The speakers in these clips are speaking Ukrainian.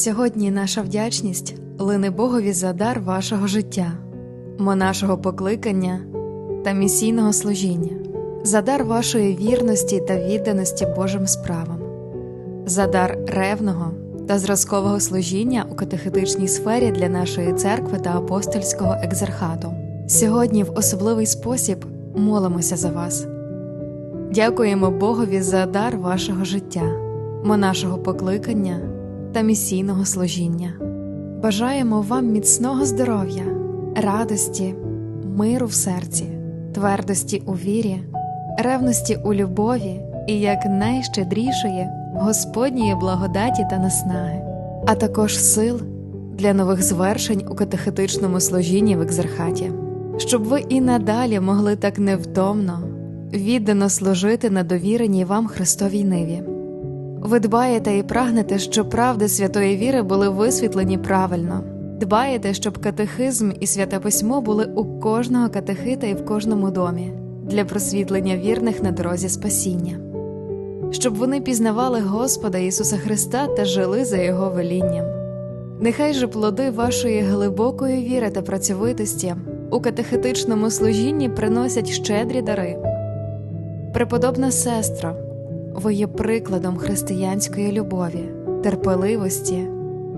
Сьогодні наша вдячність лине Богові за дар вашого життя, монашого покликання та місійного служіння, за дар вашої вірності та відданості Божим справам, за дар ревного та зразкового служіння у катехетичній сфері для нашої церкви та апостольського екзархату. Сьогодні в особливий спосіб молимося за вас. Дякуємо Богові за дар вашого життя, монашого покликання та місійного служіння. Бажаємо вам міцного здоров'я, радості, миру в серці, твердості у вірі, ревності у любові і як найщедрішої Господньої благодаті та наснаги, а також сил для нових звершень у катехетичному служінні в екзархаті, щоб ви і надалі могли так невтомно, віддано служити на довіреній вам Христовій ниві. Ви дбаєте і прагнете, щоб правди святої віри були висвітлені правильно. Дбаєте, щоб катехизм і святе письмо були у кожного катехита і в кожному домі для просвітлення вірних на дорозі спасіння, щоб вони пізнавали Господа Ісуса Христа та жили за Його велінням. Нехай же плоди вашої глибокої віри та працьовитості у катехетичному служінні приносять щедрі дари. Преподобна сестро, ви є прикладом християнської любові, терпеливості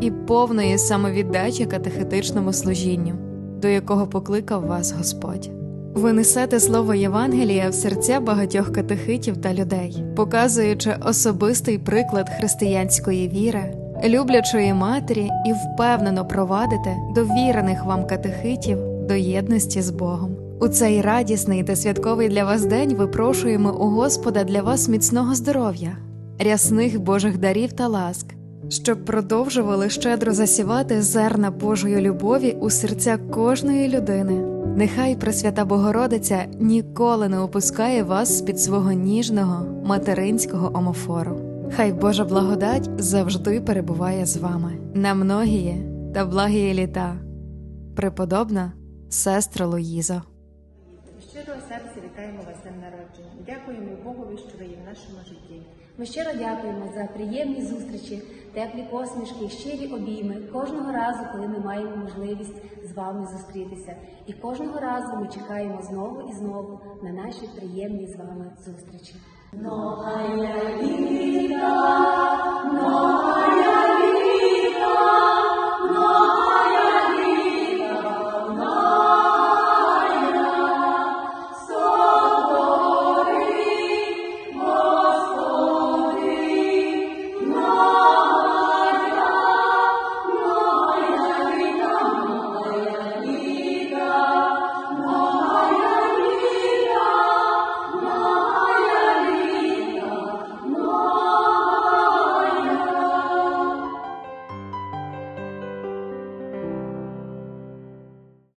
і повної самовіддачі катехетичному служінню, до якого покликав вас Господь. Ви несете слово Євангелія в серця багатьох катехитів та людей, показуючи особистий приклад християнської віри, люблячої матері і впевнено провадите довірених вам катехитів до єдності з Богом. У цей радісний та святковий для вас день випрошуємо у Господа для вас міцного здоров'я, рясних Божих дарів та ласк, щоб продовжували щедро засівати зерна Божої любові у серця кожної людини. Нехай Пресвята Богородиця ніколи не опускає вас з під свого ніжного материнського омофору. Хай Божа благодать завжди перебуває з вами на многії та благії літа. Преподобна сестра Луїза. Щирого серця вітаємо вас днем народження. Дякуємо Богові, що ви є в нашому житті. Ми щиро дякуємо за приємні зустрічі, теплі посмішки, щирі обійми кожного разу, коли ми маємо можливість з вами зустрітися. І кожного разу ми чекаємо знову і знову на наші приємні з вами зустрічі.